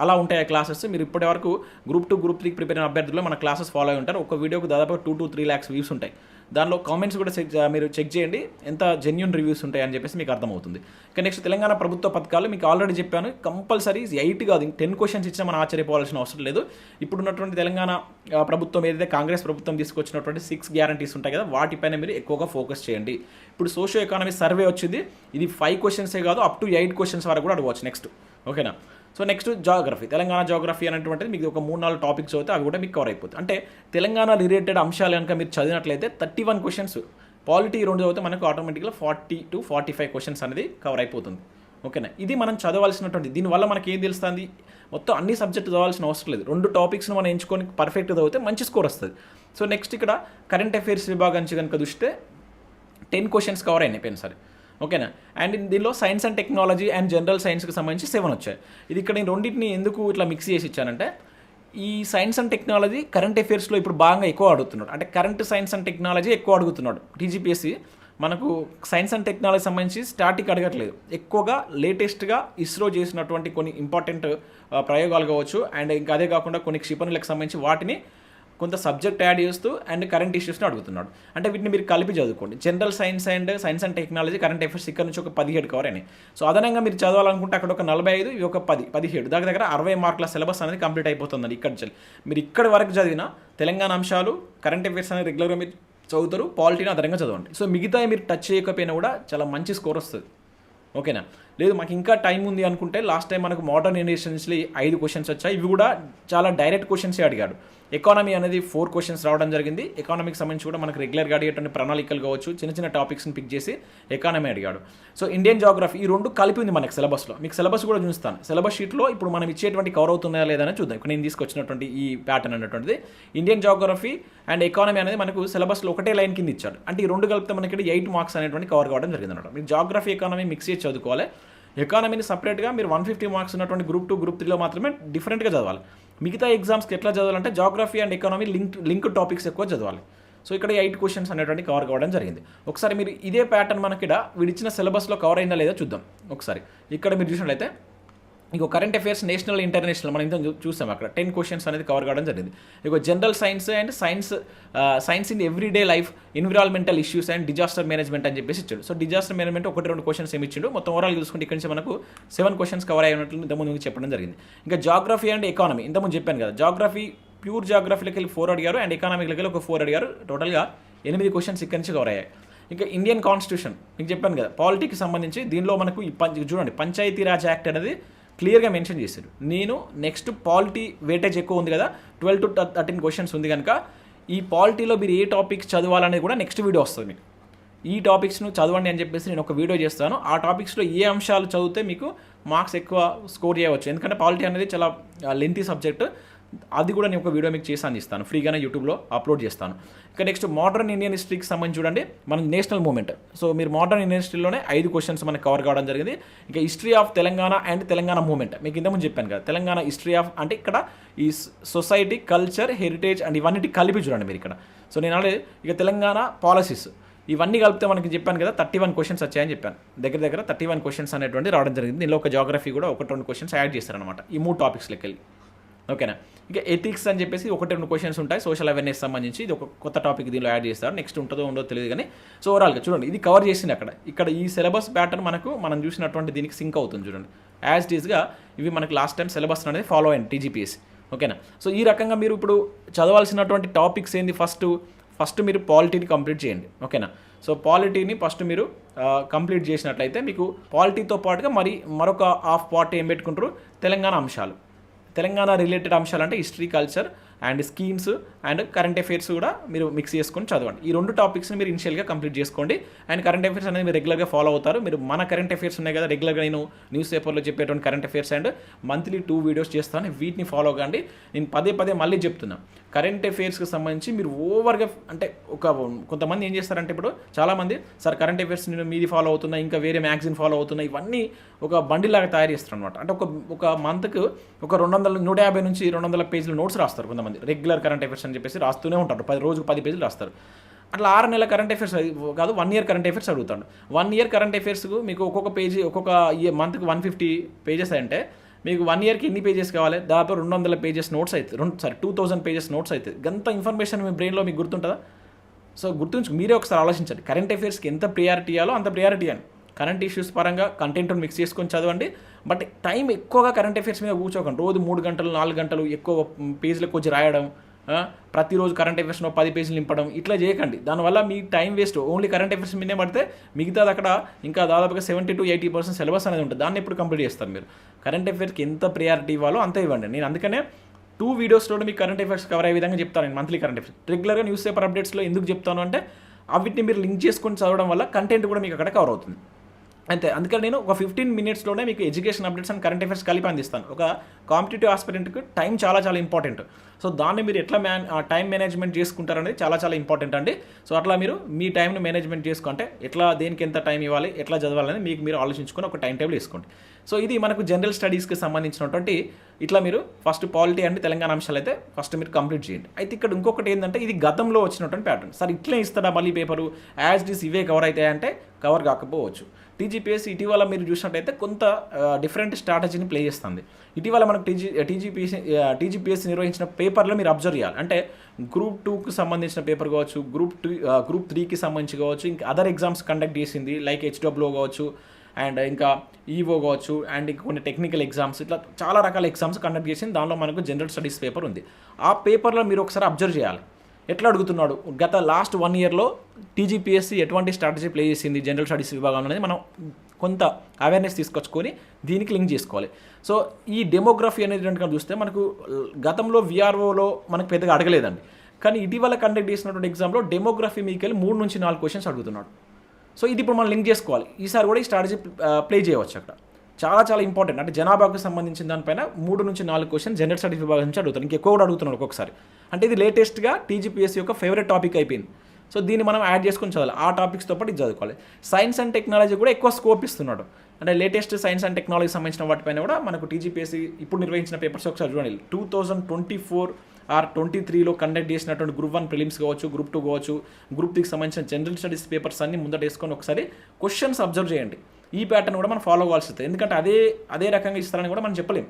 అలా ఉంటాయి ఆ క్లాసెస్ మీరు ఇప్పటి వరకు గ్రూప్ టూ గ్రూప్ త్రీకి ప్రిపేర్ అయిన అభ్యర్థులు మన క్లాసెస్ ఫాలో అయి ఉంటారు. ఒక వీడియోకి దాదాపు two to three lakhs views ఉంటాయి. దానిలో కామెంట్స్ కూడా చెక్ మీరు చెక్ చేయండి. ఎంత జెన్యున్ రివ్యూస్ ఉంటాయని చెప్పేసి మీకు అర్థమవుతుంది. ఇక నెక్స్ట్ తెలంగాణ ప్రభుత్వ పథకాలు మీకు ఆల్రెడీ చెప్పాను. కంపల్సరీ ఎయిట్ కాదు టెన్ క్వశ్చన్స్ ఇచ్చినా మనం ఆశ్చర్యపోవాల్సిన అవసరం లేదు. ఇప్పుడున్నటువంటి తెలంగాణ ప్రభుత్వం ఏదైతే కాంగ్రెస్ ప్రభుత్వం తీసుకొచ్చినటువంటి సిక్స్ గ్యారంటీస్ ఉంటాయి కదా వాటిపైన మీరు ఎక్కువగా ఫోకస్ చేయండి. ఇప్పుడు సోషియో ఎకానమీ సర్వే వచ్చింది. ఇది ఫైవ్ క్వశ్చన్సే కాదు అప్ టు ఎయిట్ క్వశ్చన్స్ వరకు కూడా అడగవచ్చు. నెక్స్ట్ ఓకేనా so next geography Telangana geography అనేటువంటిది మీకు ఒక మూడు నాలుగు టాపిక్స్ అవుతే అవి కూడా మీకు కవర్ అయిపోతుంది అంటే తెలంగాణ రిలేటెడ్ అంశాలు కనుక మీరు చదివినట్లయితే థర్టీ వన్ క్వశ్చన్స్ పాలిటీ రెండు చదివితే మనకు ఆటోమేటిక్గా forty to forty five questions అనేది కవర్ అయిపోతుంది. ఓకేనా ఇది మనం చదవాల్సినటువంటి దీనివల్ల మనకి ఏం తెలుస్తుంది? మొత్తం అన్ని సబ్జెక్టు చదవాల్సిన అవసరం లేదు. రెండు టాపిక్స్ని మనం ఎంచుకొని పర్ఫెక్ట్ చదివితే మంచి స్కోర్ వస్తుంది. సో నెక్స్ట్ ఇక్కడ కరెంట్ అఫైర్స్ విభాగం నుంచి కనుక చూస్తే టెన్ క్వశ్చన్స్ కవర్ అయినాయి పోయిన సరే ఓకేనా? అండ్ దీనిలో science and technology and general సైన్స్కి సంబంధించి సెవెన్ వచ్చాయి. ఇది ఇక్కడ నేను రెండింటిని ఎందుకు ఇట్లా మిక్స్ చేసి ఇచ్చానంటే ఈ సైన్స్ అండ్ టెక్నాలజీ కరెంట్ అఫేర్స్లో ఇప్పుడు బాగా ఎక్కువ అడుగుతున్నాడు. అంటే కరెంట్ సైన్స్ అండ్ టెక్నాలజీ ఎక్కువ అడుగుతున్నాడు. టీజీపీఎస్సీ మనకు సైన్స్ అండ్ టెక్నాలజీ సంబంధించి స్టాటిక్ అడగట్లేదు. ఎక్కువగా లేటెస్ట్గా ఇస్రో చేసినటువంటి కొన్ని ఇంపార్టెంట్ ప్రయోగాలు కావచ్చు అండ్ ఇంకా అదే కాకుండా కొన్ని క్షిపణులకు సంబంధించి వాటిని కొంత సబ్జెక్ట్ యాడ్ చేస్తూ అండ్ కరెంట్ ఇష్యూస్ని అడుగుతున్నాడు. అంటే వీటిని మీరు కలిపి చదువుకోండి. General science and science and technology current affairs ఇక్కడ నుంచి ఒక పదిహేడు కవర్ అయినాయి. సో అదనంగా మీరు చదవాలనుకుంటే అక్కడ ఒక నలభై ఐదు ఇవి ఒక పది పదిహేడు. దగ్గర దగ్గర అరవై మార్కుల సిలబస్ అనేది కంప్లీట్ అయిపోతుందండి ఇక్కడ నుంచి. మీరు ఇక్కడ వరకు చదివిన తెలంగాణ అంశాలు కరెంట్ అఫైర్స్ అనేది రెగ్యులర్గా మీరు చదువుతారు పాలిటీని అదనంగా చదవండి. సో మిగతా మీరు టచ్ చేయకపోయినా కూడా చాలా మంచి స్కోర్ వస్తుంది. ఓకేనా? లేదు మాకు ఇంకా టైం ఉంది అనుకుంటే లాస్ట్ టైం మనకు మోడర్న్ ఇన్వెస్టెన్స్లీ ఐదు క్వశ్చన్స్ వచ్చాయి. ఇవి కూడా చాలా డైరెక్ట్ క్వశ్చన్సే అడిగాడు. ఎకానమీ అనేది ఫోర్ క్వశ్చన్స్ రావడం జరిగింది. ఎకానమీకి సంబంధించి కూడా మనకు రెగ్యులర్గా అడిగేటువంటి ప్రణాళికలు కావచ్చు. చిన్న చిన్న టాపిక్స్ని పిక్ చేసి ఎకానమీ అడిగాడు. సో ఇండియన్ జాగ్రఫీ ఈ రెండు కలిపి ఉంది మనకి సిలబస్లో మీకు సిలబస్ కూడా చూస్తాను. సిలబస్ షీట్లో ఇప్పుడు మనం ఇచ్చేటువంటి కవర్ అవుతున్నాయా లేదని చూద్దాం. ఇక్కడ నేను తీసుకొచ్చినటువంటి ఈ ప్యాటర్న్ అనేటువంటిది ఇండియన్ జాగ్రఫీ అండ్ ఎకానమీ అనేది మనకు సిలబస్లో ఒకటే లైన్ కింద ఇచ్చాడు. అంటే ఈ రెండు కలిపితే మనకి ఎయిట్ మార్క్స్ అనేటువంటి కవర్ కావడం జరిగింది అనమాట మీరు జాగ్రఫీ ఎకానమీ మిక్స్ చేసి చదువుకోవాలి. ఎకానమీని సపరేట్గా మీరు వన్ ఫిఫ్టీ మార్క్స్ ఉన్నటువంటి గ్రూప్ టూ గ్రూప్ త్రీలో మాత్రమే డిఫరెంట్గా చదవాలి. మిగతా ఎగ్జామ్స్కి ఎట్లా చదవాలంటే geography and economy link link topics ఎక్కువ చదవాలి. సో ఇక్కడ ఎయిట్ క్వశ్చన్స్ అనేటువంటి కవర్ కావడం జరిగింది. ఒకసారి మీరు ఇదే ప్యాటర్న్ మనకి ఇక్కడ వీడిచ్చిన సిలబస్లో కవర్ అయిందా లేదా చూద్దాం. ఒకసారి. ఇక్కడ మీరు చూసినట్లయితే ఇంకో కరెంట్ అఫైర్స్ నేషనల్ ఇంటర్నేషనల్ మనం ఇంత చూసాం అక్కడ. టెన్ క్వశ్చన్స్ అనేది కవర్ కావడం జరిగింది. ఇక general science and science science in everyday life environmental issues and disaster management అని చెప్పేసి ఇచ్చాడు. సో డిజాస్టర్ మేనేజ్మెంట్ ఒకటి రెండు క్వశ్చన్స్ ఏమి ఇచ్చిండు? మొత్తం ఓవరాల్ చూసుకుంటే ఇక్కడ నుంచి మనకు సెవెన్ క్వశ్చన్స్ కవర్ అయినట్లు ఇంతకుముందు ముందు చెప్పడం జరిగింది. ఇంకా జాగ్రఫీ అండ్ ఎకానమీ ఇంతకుముందు చెప్పాను కదా. జాగ్రఫీ ప్యూర్ జాగ్రఫీలోకి వెళ్ళి ఫోర్ అడిగారు అండ్ ఎకానమీకి వెళ్ళి ఒక ఫోర్ అడిగారు. టోటల్గా ఎనిమిది క్వశ్చన్స్ ఇక్కడి నుంచి కవర్ అయ్యాయి. ఇంకా ఇండియన్ కాన్స్టిట్యూషన్ మీకు చెప్పాను కదా. పాలిటీకి సంబంధించి దీనిలో మనకు ఈ చూడండి పంచాయతీరాజ్ యాక్ట్ అనేది క్లియర్గా మెన్షన్ చేశారు. నేను నెక్స్ట్ పాలిటీ వేటేజ్ ఎక్కువ ఉంది కదా ట్వెల్వ్ టు థర్టీన్ క్వశ్చన్స్ ఉంది కనుక ఈ పాలిటీలో మీరు ఏ టాపిక్స్ చదవాలనేది కూడా నెక్స్ట్ వీడియో వస్తుంది. మీకు ఈ టాపిక్స్ను చదవండి అని చెప్పేసి నేను ఒక వీడియో చేస్తాను. ఆ టాపిక్స్లో ఏ అంశాలు చదివితే మీకు మార్క్స్ ఎక్కువ స్కోర్ చేయవచ్చు. ఎందుకంటే పాలిటీ అనేది చాలా లెంతీ సబ్జెక్ట్ అది కూడా నేను ఒక వీడియో మీకు చేసి అందిస్తాను. ఫ్రీగానే యూట్యూబ్లో అప్లోడ్ చేస్తాను. ఇక నెక్స్ట్ మోడర్న్ ఇండియన్ హిస్టరీకి సంబంధించి చూడండి. మన నేషనల్ మూమెంట్ సో మీరు మోడర్న్ ఇండియన్ హిస్టరీలోనే ఐదు క్వశ్చన్స్ మనకి కవర్ కావడం జరిగింది. ఇక history of Telangana and Telangana movement మీకు ఇంతకుముందు చెప్పాను కదా తెలంగాణ హిస్టరీ ఆఫ్ అంటే ఇక్కడ ఈ సొసైటీ కల్చర్ హెరిటేజ్ అండ్ ఇవన్నీ కలిపి చూడండి మీరు ఇక్కడ. సో నేను ఆల్రెడీ ఇక తెలంగాణ పాలసీస్ ఇవన్నీ కలిపితే మనకి చెప్పాను కదా థర్టీ వన్ క్వశ్చన్స్ వచ్చాయని చెప్పాను. దగ్గర దగ్గర థర్టీ వన్ క్వశ్చన్స్ అనేటువంటి రావడం జరిగింది. దీనిలో ఒక జాగ్రఫీ కూడా ఒకటి రెండు క్వశ్చన్స్ యాడ్ చేస్తారనమాట ఈ మూడు టాపిక్స్ లెక్కలి ఓకేనా? ఇక ఎథిక్స్ అని చెప్పేసి ఒకటి రెండు క్వశ్చన్స్ ఉంటాయి. సోషల్ అవేర్నెస్ సంబంధించి ఇది ఒక కొత్త టాపిక్ దీనిలో యాడ్ చేస్తారు. నెక్స్ట్ ఉంటుందో ఉండదో తెలియదు కానీ సో ఓవరాల్గా చూడండి ఇది కవర్ చేసింది అక్కడ. ఇక్కడ ఈ సిలబస్ ప్యాటర్న్ మనకు మనం చూసినటువంటి దీనికి సింక్ అవుతుంది చూడండి. యాజ్ ఇట్ ఈస్గా ఇవి మనకి లాస్ట్ టైం సిలబస్ అనేది ఫాలో అయ్యింది టీజీపీఎస్సీ ఓకేనా? సో ఈ రకంగా మీరు ఇప్పుడు చదవాల్సినటువంటి టాపిక్స్ ఏంది? ఫస్ట్ ఫస్ట్ మీరు పాలిటీని కంప్లీట్ చేయండి. ఓకేనా? సో పాలిటీని ఫస్ట్ మీరు కంప్లీట్ చేసినట్లయితే మీకు పాలిటీతో పాటుగా మరి మరొక హాఫ్ పార్ట్ ఏం పెట్టుకుంటారు? తెలంగాణ అంశాలు. తెలంగాణ రిలేటెడ్ అంశాలు అంటే history culture and schemes and current affairs కూడా మీరు మిక్స్ చేసుకొని చదవండి. ఈ రెండు టాపిక్స్ని మీరు ఇనిషియల్గా కంప్లీట్ చేసుకోండి. అండ్ కరెంట్ అఫైర్స్ అనేది మీరు రెగ్యులర్గా ఫాలో అవుతారు. మీరు మన కరెంట్ అఫైర్స్ ఉన్నాయి కదా రెగ్యులర్గా నేను న్యూస్ పేపర్లో చెప్పేటువంటి current affairs and monthly two videos చేస్తాను. వీటిని ఫాలో కండి. నేను పదే పదే మళ్ళీ చెప్తున్నా. కరెంట్ అఫైర్స్కి సంబంధించి మీరు ఓవర్గా అంటే ఒక కొంతమంది ఏం చేస్తారంటే ఇప్పుడు చాలామంది సార్ కరెంట్ అఫైర్స్ నేను మీది ఫాలో అవుతున్నా ఇంకా వేరే మ్యాగజైన్ ఫాలో అవుతున్నా ఇవన్నీ ఒక బండిలాగా తయారు చేస్తారు అనమాట అంటే ఒక ఒక మంత్కు ఒక రెండు వందల నూట యాభై నుంచి రెండు వందల పేజీల నోట్స్ రాస్తారు కొంతమంది. రెగ్యులర్ కరెంట్ అఫేర్స్ అని చెప్పేసి రాస్తూనే ఉంటారు. పది రోజుకు పది పేజీలు రాస్తారు. అట్లా ఆరు నెలల కరెంట్ అఫేర్స్ కాదు వన్ ఇయర్ కరెంట్ అఫేర్స్ అడుగుతాడు. వన్ ఇయర్ కరెంట్ అఫేర్స్కు మీకు ఒక్కొక్క పేజీ ఒక్కొక్క మంత్కి వన్ ఫిఫ్టీ పేజెస్ అంటే మీకు వన్ ఇయర్కి ఎన్ని పేజెస్ కావాలి? దాదాపు రెండు వందల పేజెస్ నోట్స్ అవుతుంది రెండు sorry two thousand pages notes అవుతుంది గంత ఇన్ఫర్మేషన్ మీ బ్రెయిన్లో మీకు గుర్తుంటుందా? సో గుర్తుంచు మీరే ఒకసారి ఆలోచించండి. కరెంట్ అఫేర్స్కి ఎంత ప్రియారిటీ ఇవ్వాలో అంత ప్రియారిటీ అని కరెంట్ ఇష్యూస్ పరంగా కంటెంట్ మిక్స్ చేసుకొని చదవండి. బట్ టైం ఎక్కువగా కరెంట్ అఫైర్స్ మీద కూర్చోకండి. రోజు మూడు గంటలు నాలుగు గంటలు ఎక్కువ పేజీలకు వచ్చి రాయడం ప్రతిరోజు కరెంట్ అఫైర్స్లో పది పేజీలు నింపడం ఇట్లా చేయకండి. దానివల్ల మీ time waste. Only current affairs మీదే పడితే మిగతాది అక్కడ ఇంకా దాదాపుగా seventy to eighty percent syllabus అనేది ఉంటుంది. దాన్ని ఎప్పుడు కంప్లీట్ చేస్తారు మీరు? కరెంట్ అఫైర్స్కి ఎంత ప్రియారిటీ ఇవ్వాలో అంత ఇవ్వండి. నేను అందుకనే టూ వీడియోస్లో మీకు కరెంట్ అఫైర్స్ కవర్ అయ్యే విధంగా చెప్తాను నేను మంత్లీ కరెంట్ అఫైర్స్. రెగ్యులర్గా న్యూస్ పేపర్ అప్డేట్స్లో ఎందుకు చెప్తాను అంటే అవిటిని మీరు లింక్ చేసుకొని చదవడం వల్ల కంటెంట్ కూడా మీకు అక్కడ కవర్ అవుతుంది. అంతే. అందుకని నేను ఒక ఫిఫ్టీన్ మినిట్స్లోనే మీకు education updates and current affairs కలిపి అందిస్తాను. ఒక కాంపిటేటివ్ ఆస్పిరెంట్కి టైం చాలా చాలా ఇంపార్టెంట్ సో దాన్ని మీరు ఎట్లా మ్యాన్ టైం మేనేజ్మెంట్ చేసుకుంటారనేది చాలా చాలా ఇంపార్టెంట్ అండి. సో అట్లా మీరు మీ టైంను మేనేజ్మెంట్ చేసుకుంటే ఎట్లా దేనికి ఎంత టైం ఇవ్వాలి ఎట్లా చదవాలని మీకు మీరు ఆలోచించుకొని ఒక టైం టేబుల్ వేసుకోండి. సో ఇది మనకు జనరల్ స్టడీస్కి సంబంధించినటువంటి ఇట్లా మీరు ఫస్ట్ పాలిటీ అండ్ తెలంగాణ అంశాలు అయితే ఫస్ట్ మీరు కంప్లీట్ చేయండి. అయితే ఇక్కడ ఇంకొకటి ఏంటంటే ఇది గతంలో వచ్చినటువంటి ప్యాటర్న్ సార్ ఇట్లే ఇస్తాడా మళ్ళీ పేపరు యాజ్ డిస్ ఇవే కవర్ అవుతాయంటే కవర్ కాకపోవచ్చు. టీజీపీఎస్ ఇటీవల మీరు చూసినట్టయితే కొంత డిఫరెంట్ స్ట్రాటజీని ప్లే చేస్తుంది. ఇటీవల మనకు టీజీ టీజీపీఎస్సీ టీజీపీఎస్సీ నిర్వహించిన పేపర్లో మీరు అబ్జర్వ్ చేయాలి. అంటే గ్రూప్ టూకి సంబంధించిన పేపర్ కావచ్చు గ్రూప్ టూ గ్రూప్ త్రీకి సంబంధించి కావచ్చు ఇంకా అదర్ ఎగ్జామ్స్ కండక్ట్ చేసింది లైక్ హెచ్డబ్ల్యూ కావచ్చు అండ్ ఇంకా ఈవో కావచ్చు అండ్ ఇంకా కొన్ని టెక్నికల్ ఎగ్జామ్స్ ఇట్లా చాలా రకాల ఎగ్జామ్స్ కండక్ట్ చేసింది. దానిలో మనకు జనరల్ స్టడీస్ పేపర్ ఉంది. ఆ పేపర్లో మీరు ఒకసారి అబ్జర్వ్ చేయాలి. ఎట్లా అడుగుతున్నాడు? గత లాస్ట్ వన్ ఇయర్లో టీజీపీఎస్సీ ఎటువంటి స్ట్రాటజీ ప్లే చేసింది? జనరల్ స్టడీస్ విభాగం అనేది మనం కొంత అవేర్నెస్ తీసుకొచ్చుకొని దీనికి లింక్ చేసుకోవాలి. సో ఈ డెమోగ్రఫీ అనేది కనుక చూస్తే మనకు గతంలో విఆర్ఓలో మనకు పెద్దగా అడగలేదండి. కానీ ఇటీవల కండక్ట్ చేసినటువంటి ఎగ్జామ్లో డెమోగ్రఫీ మీకు వెళ్ళి మూడు నుంచి నాలుగు క్వశ్చన్స్ అడుగుతున్నాడు. సో ఇది ఇప్పుడు మనం లింక్ చేసుకోవాలి. ఈసారి కూడా ఈ స్ట్రాటజీ ప్లే చేయవచ్చు అక్కడ. చాలా చాలా ఇంపార్టెంట్ అంటే జనాభాకు సంబంధించిన దానిపైన మూడు నుంచి నాలుగు క్వశ్చన్ జనరల్ స్టడీస్ విభాగం నుంచి అడుగుతారు ఇంకెక్కువ కూడా అడుగుతున్నాడు ఒక్కొక్కసారి. అంటే ఇది లేటెస్ట్గా టీజీపీఎస్సీ యొక్క ఫేవరెట్ టాపిక్ అయిపోయింది. సో దీన్ని మనం యాడ్ చేసుకొని చదవాలి. ఆ టాపిక్స్తో పాటు ఇది చదువుకోవాలి. సైన్స్ అండ్ టెక్నాలజీ కూడా ఎక్కువ స్కోప్ ఇస్తున్నాడు. అంటే లేటెస్ట్ సైన్స్ అండ్ టెక్నాలజీ సంబంధించిన వాటిపైన కూడా మనకు టీజీపీఎస్సీ ఇప్పుడు నిర్వహించిన పేపర్స్ ఒకసారి చూడండి. Two thousand twenty four or twenty త్రీలో కండక్ట్ చేసినటువంటి గ్రూప్ వన్ ప్రిలిమ్స్ కావచ్చు గ్రూప్ టూ కావచ్చు గ్రూప్ త్రీకి సంబంధించిన జనరల్ స్టడీస్ పేపర్స్ అన్ని ముందట వేసుకొని ఒకసారి క్వశ్చన్స్ అబ్జర్వ్ చేయండి. ఈ ప్యాటర్న్ కూడా మనం ఫాలో అవ్వాల్సి వస్తుంది. ఎందుకంటే అదే అదే రకంగా ఇస్తారని కూడా మనం చెప్పలేము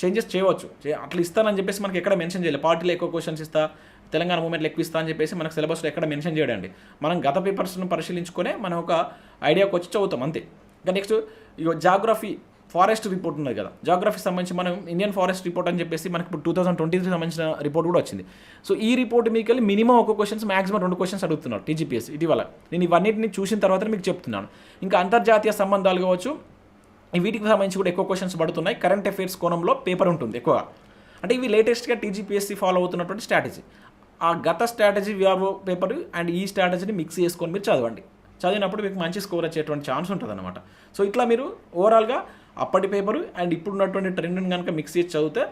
చేంజెస్ చేయవచ్చు. అట్లా ఇస్తానని చెప్పేసి మనకి ఎక్కడ మెన్షన్ చేయలేదు పార్టీలో ఎక్కువ క్వశ్చన్స్ ఇస్తా తెలంగాణ మూమెంట్లో ఎక్కువ ఇస్తా అని చెప్పేసి మనకు సిలబస్లో ఎక్కడ మెన్షన్ చేయడండి. మనం గత పేపర్స్ను పరిశీలించుకునే మనం ఒక ఐడియాకి వచ్చి చదువుతాం అంతే. ఇంకా నెక్స్ట్ ఇగో జాగ్రఫీ ఫారెస్ట్ రిపోర్ట్ ఉన్నది కదా. జాగ్రఫీ సంబంధించి మనం ఇండియన్ ఫారెస్ట్ రిపోర్ట్ అని చెప్పేసి మనకి ఇప్పుడు టూ థౌసండ్ ట్వంటీ త్రీ సంబంధించిన రిపోర్ట్ కూడా వచ్చింది. సో ఈ రిపోర్ట్ మీకు వెళ్ళి మినిమం ఒక క్వశ్చన్స్ మాక్సిమం రెండు క్వశ్చన్స్ అడుగుతున్నారు టీజీపీఎస్ ఇటీవల. నేను ఇవన్నిటిని చూసిన తర్వాత మీకు చెప్తున్నాను. ఇంకా అంతర్జాతీయ సంబంధాలు కావచ్చు వీటికి సంబంధించి కూడా ఎక్కువ క్వశ్చన్స్ పడుతున్నాయి. కరెంట్ అఫైర్స్ కోణంలో పేపర్ ఉంటుంది ఎక్కువగా. అంటే ఇవి లేటెస్ట్గా టీజీపీఎస్సీ ఫాలో అవుతున్నటువంటి స్ట్రాటజీ ఆ గత స్ట్రాటజీ విఆర్ఓ పేపర్ అండ్ ఈ స్ట్రాటజీని మిక్స్ చేసుకొని మీరు చదవండి. చదివినప్పుడు మీకు మంచి స్కోర్ వచ్చేటువంటి ఛాన్స్ ఉంటుంది అనమాట సో ఇట్లా మీరు ఓవరాల్గా అప్పటి పేపరు అండ్ ఇప్పుడున్నటువంటి ట్రెండ్ని కనుక మిక్స్ చేసి చదివితే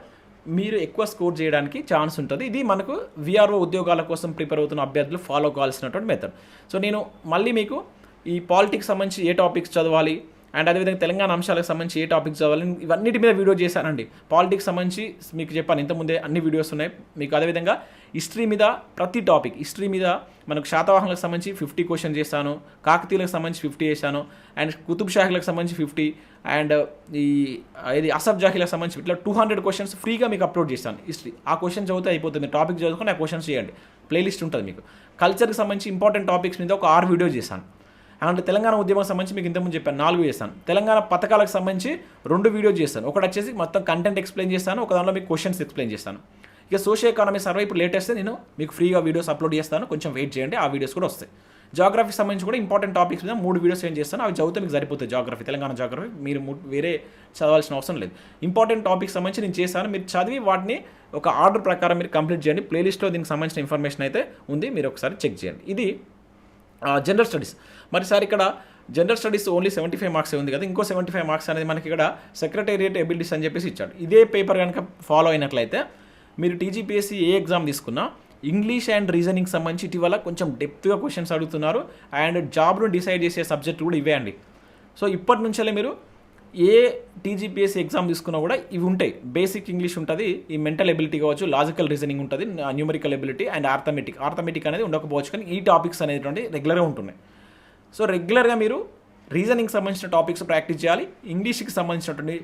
మీరు ఎక్కువ స్కోర్ చేయడానికి ఛాన్స్ ఉంటుంది. ఇది మనకు విఆర్ఓ ఉద్యోగాల కోసం ప్రిపేర్ అవుతున్న అభ్యర్థులు ఫాలో కావాల్సినటువంటి మెథడ్ సో నేను మళ్ళీ మీకు ఈ పాలిటిక్స్ సంబంధించి ఏ టాపిక్స్ చదవాలి అండ్ అదేవిధంగా తెలంగాణ అంశాలకు సంబంధించి ఏ టాపిక్స్ చదవాలి ఇవన్నిటి మీద వీడియో చేశానండి. పాలిటిక్స్ సంబంధించి మీకు చెప్పాను ఇంతకుముందే అన్ని వీడియోస్ ఉన్నాయి. మీకు అదేవిధంగా హిస్టరీ మీద ప్రతి టాపిక్ హిస్టరీ మీద మనకు శాతవాహనలకు సంబంధించి ఫిఫ్టీ క్వశ్చన్ చేశాను కాకతీయులకు సంబంధించి ఫిఫ్టీ చేశాను అండ్ కుతుబ్ షాహీలకు సంబంధించి ఫిఫ్టీ అండ్ ఈ ఇది అసఫ్ జాహీలకు సంబంధించి ఇట్లా టూ హండ్రెడ్ క్వశ్చన్స్ ఫ్రీగా మీకు అప్లోడ్ చేస్తాను హిస్టరీ ఆ క్వశ్చన్ చదివితే అయిపోతుంది. టాపిక్ చదువుకొని ఆ క్వశ్చన్స్ చేయండి. ప్లేలిస్ట్ ఉంటుంది మీకు. కల్చర్కి సంబంధించి ఇంపార్టెంట్ టాపిక్స్ మీద ఒక ఆరు వీడియో చేశాను. అండ్ తెలంగాణ ఉద్యమం సంబంధించి మీకు ఇంతకుముందు చెప్పాను నాలుగు చేస్తాను. తెలంగాణ పథకాలకు సంబంధించి రెండు వీడియో చేస్తాను. ఒకటి వచ్చేసి మొత్తం కంటెంట్ ఎక్స్ప్లెయిన్ చేస్తాను ఒక దానిలో మీకు క్వశ్చన్స్ ఎక్స్ప్లెయిన్ చేస్తాను. ఇక సోషల్ ఎకానమీ సర్వే ఇప్పుడు లేటెస్ట్ నేను మీకు ఫ్రీగా వీడియోస్ అప్లోడ్ చేస్తాను. కొంచెం వెయిట్ చేయండి ఆ వీడియోస్ కూడా వస్తాయి. జాగ్రఫీకి సంబంధించి కూడా ఇంపార్టెంట్ టాపిక్స్ మీద మూడు వీడియోస్ ఏం చేస్తాను అవి చదివితే మీకు సరిపోతుంది జాగ్రఫీ తెలంగాణ జాగ్రఫీ మీరు వేరే చదవాల్సిన అవసరం లేదు. ఇంపార్టెంట్ టాపిక్స్ సంబంధించి నేను చేశాను మీరు చదివి వాటిని ఒక ఆర్డర్ ప్రకారం మీరు కంప్లీట్ చేయండి. ప్లేలిస్ట్లో దీనికి సంబంధించిన ఇన్ఫర్మేషన్ అయితే ఉంది మీరు ఒకసారి చెక్ చేయండి. ఇది జనరల్ స్టడీస్ మరి సార్ ఇక్కడ general studies only seventy five marks ఉంది కదా ఇంకో సెవెంటీ ఫైవ్ మార్క్స్ అనేది మనకి ఇక్కడ సెక్రటేరియట్ ఎబిలిటీస్ అని చెప్పేసి ఇచ్చాడు. ఇదే పేపర్ కనుక ఫాలో అయినట్లయితే మీరు టీజీపీఎస్సీ ఏ ఎగ్జామ్ తీసుకున్నా ఇంగ్లీష్ అండ్ రీజనింగ్ సంబంధించి ఇటీవల కొంచెం డెప్త్గా క్వశ్చన్స్ అడుగుతున్నారు. అండ్ జాబ్ను డిసైడ్ చేసే సబ్జెక్ట్ కూడా ఇవే అండి. సో ఇప్పటి నుంచే మీరు ఏ టీజీపీఎస్సీ ఎగ్జామ్ తీసుకున్నా కూడా ఇవి ఉంటాయి. బేసిక్ ఇంగ్లీష్ ఉంటుంది ఈ మెంటల్ ఎబిలిటీ కావచ్చు లాజికల్ రీజనింగ్ ఉంటుంది numerical ability and arithmetic arithmetic అనేది ఉండకపోవచ్చు కానీ ఈ టాపిక్స్ అనేటువంటి రెగ్యులర్గా ఉంటున్నాయి. సో రెగ్యులర్గా మీరు రీజనింగ్ సంబంధించిన టాపిక్స్ ప్రాక్టీస్ చేయాలి ఇంగ్లీష్కి సంబంధించినటువంటి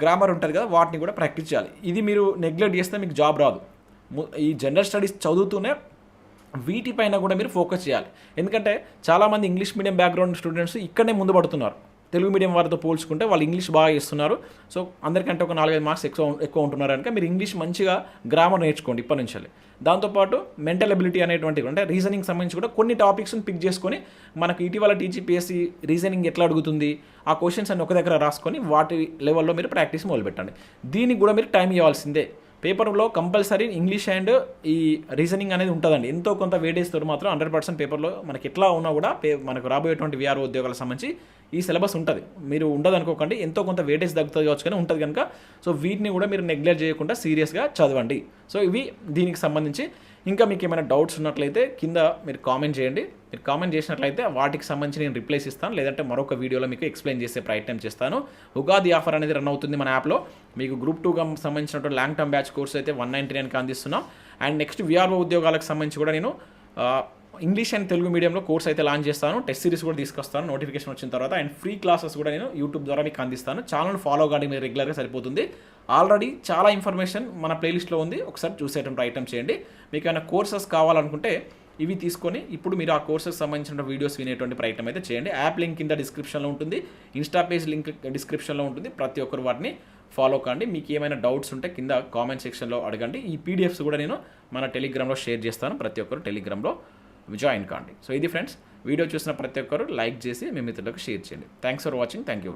గ్రామర్ ఉంటుంది కదా వాటిని కూడా ప్రాక్టీస్ చేయాలి. ఇది మీరు నెగ్లెక్ట్ చేస్తే మీకు జాబ్ రాదు. ఈ జనరల్ స్టడీస్ చదువుతూనే వీటిపైన కూడా మీరు ఫోకస్ చేయాలి. ఎందుకంటే చాలామంది ఇంగ్లీష్ మీడియం బ్యాక్గ్రౌండ్ స్టూడెంట్స్ ఇక్కడనే ముందు పడుతున్నారు. తెలుగు మీడియం వారితో పోల్చుకుంటే వాళ్ళు ఇంగ్లీష్ బాగా ఇస్తున్నారు సో అందరికంటే ఒక నాలుగైదు మార్క్స్ ఎక్కువ ఎక్కువ ఉంటున్నారు కనుక మీరు ఇంగ్లీష్ మంచిగా గ్రామర్ నేర్చుకోండి ఇప్పటి నుంచి. దాంతోపాటు మెంటల్ ఎబిలిటీ అనేటువంటి అంటే రీజనింగ్ సంబంధించి కూడా కొన్ని టాపిక్స్ని పిక్ చేసుకొని మనకు ఇటీవల టీజీపీఎస్సీ రీజనింగ్ ఎట్లా అడుగుతుంది ఆ క్వశ్చన్స్ అన్ని ఒక దగ్గర రాసుకొని వాటి లెవెల్లో మీరు ప్రాక్టీస్ మొదలుపెట్టండి. దీనికి కూడా మీరు టైం ఇవ్వాల్సిందే. పేపర్లో కంపల్సరీ ఇంగ్లీష్ అండ్ ఈ రీజనింగ్ అనేది ఉంటుందండి. ఎంతో కొంత వేడేజ్ మాత్రం హండ్రెడ్ పర్సెంట్ పేపర్లో మనకి ఎట్లా ఉన్నా కూడా పే మనకు రాబోయేటువంటి విఆర్ఓ ఉద్యోగాలకు సంబంధించి ఈ సిలబస్ ఉంటుంది. మీరు ఉండదు అనుకోకండి ఎంతో కొంత వేటేజ్ తగ్గుతుంది కావచ్చు కానీ ఉంటుంది కనుక. సో వీటిని కూడా మీరు నెగ్లెక్ట్ చేయకుండా సీరియస్గా చదవండి. సో ఇవి దీనికి సంబంధించి. ఇంకా మీకు ఏమైనా డౌట్స్ ఉన్నట్లయితే కింద మీరు కామెంట్ చేయండి. మీరు కామెంట్ చేసినట్లయితే వాటికి సంబంధించి నేను రిప్లైస్ ఇస్తాను. లేదంటే మరొక వీడియోలో మీకు ఎక్స్ప్లెయిన్ చేసే ప్రయత్నం చేస్తాను. ఉగాది ఆఫర్ అనేది రన్ అవుతుంది మన యాప్లో మీకు గ్రూప్ టూగా సంబంధించినటువంటి లాంగ్ టర్మ్ బ్యాచ్ కోర్స్ అయితే వన్ నైంటీ నైన్కి అందిస్తున్నాం. అండ్ నెక్స్ట్ విఆర్ఓ ఉద్యోగాలకు సంబంధించి కూడా నేను ఇంగ్లీష్ అండ్ తెలుగు మీడియంలో కోర్స్ అయితే లాంచ్ చేస్తాను. టెస్ట్ సిరీస్ కూడా తీసుకొస్తాను. నోటిఫికేషన్ వచ్చిన తర్వాత అండ్ ఫ్రీ క్లాసెస్ కూడా నేను యూట్యూబ్ ద్వారా మీకు అందిస్తాను. ఛానల్ ఫాలో కానీ మీరు రెగ్యులర్గా సరిపోతుంది. ఆల్రెడీ చాలా ఇన్ఫర్మేషన్ మన ప్లేలిస్ట్లో ఉంది. ఒకసారి చూసేటం ఐటమ్ చేయండి. మీకు ఏమైనా కోర్సెస్ కావాలనుకుంటే ఇవి తీసుకొని ఇప్పుడు మీరు ఆ కోర్సెస్ సంబంధించిన వీడియోస్ వినేటువంటి ప్రయత్నం అయితే చేయండి. యాప్ లింక్ కింద డిస్క్రిప్షన్లో ఉంటుంది. ఇన్స్టా పేజ్ లింక్ డిస్క్రిప్షన్లో ఉంటుంది. ప్రతి ఒక్కరు వాటిని ఫాలో కండి. మీకు ఏమైనా డౌట్స్ ఉంటే కింద కామెంట్ సెక్షన్లో అడగండి. ఈ పీడిఎఫ్స్ కూడా నేను మన టెలిగ్రామ్లో షేర్ చేస్తాను. ప్రతి ఒక్కరు టెలిగ్రామ్లో జాయిన్ కాండి. సో ఇది ఫ్రెండ్స్ వీడియో చూసిన ప్రతి ఒక్కరు లైక్ చేసి మీ మిత్రులకు షేర్ చేయండి. Thanks for watching. Thank you